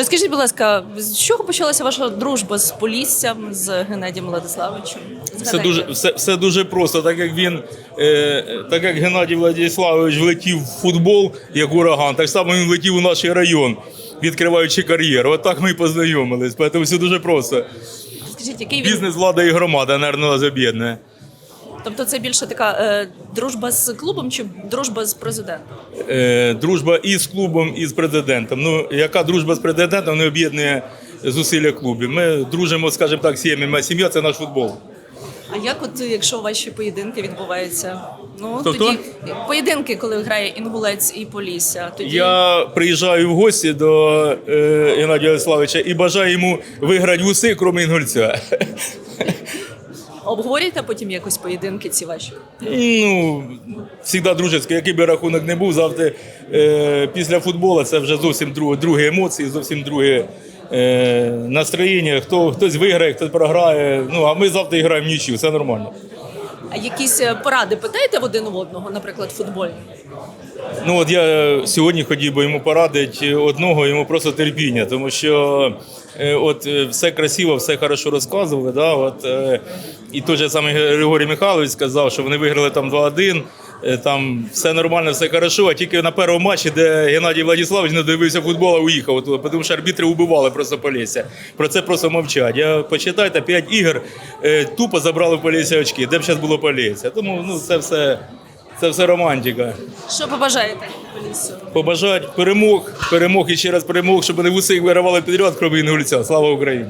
Розкажіть, будь ласка, з чого почалася ваша дружба з Поліссям, з Геннадієм Владиславовичем? Все дуже, все, все дуже просто, так як він, е, так як Геннадій Владиславович влетів в футбол як ураган, так само він влетів у наш район, відкриваючи кар'єру. От так ми і познайомились. Тому все дуже просто. Скажіть, який він Бізнес, влада і громада, мабуть, нас об'єднує. Тобто це більше така е, дружба з клубом чи дружба з президентом? Е, дружба і з клубом, і з президентом. Ну, яка дружба з президентом не об'єднує зусилля клубів? Ми дружимо, скажімо так, сім'ями. Сім'я це наш футбол. А як от якщо ваші поєдинки відбуваються? Ну Хто, тоді поєдинки, коли грає інгулець і Полісся, тоді Я приїжджаю в гості до е, Геннадія Владиславовича і бажаю йому виграти в уси, крім інгульця. Обговорюєте потім якось поєдинки ці ваші? Ну, завжди дружеський, який би рахунок не був, завжди е, після футболу це вже зовсім друге, другі емоції, зовсім друге е, настроєння. Хто, хтось виграє, хтось програє. Ну, а ми завжди граємо нічю, все нормально. Якісь е, поради питаєте в один в одного, наприклад, футбольні? Ну от я сьогодні хотів би йому порадити одного, йому просто терпіння, тому що е, от е, все красиво, все хорошо розказували. Да? От, е, і той же самий Григорій Михайлович сказав, що вони виграли там 2-1. Е, Там все нормально, все хорошо, а тільки на першому матчі, де Геннадій Владиславович не дивився футбол, а уїхав, От, тому що арбітри убивали просто Полісся. Про це просто мовчать. Я почитайте, 5 ігор е, тупо забрали в Полісся очки, де б зараз було Полісся. Тому ну, це все, це все романтика Що побажаєте Поліссю? побажати перемог, перемог і ще раз перемог, щоб вони в усіх вигравали підряд, крім Інгульця. Слава Україні!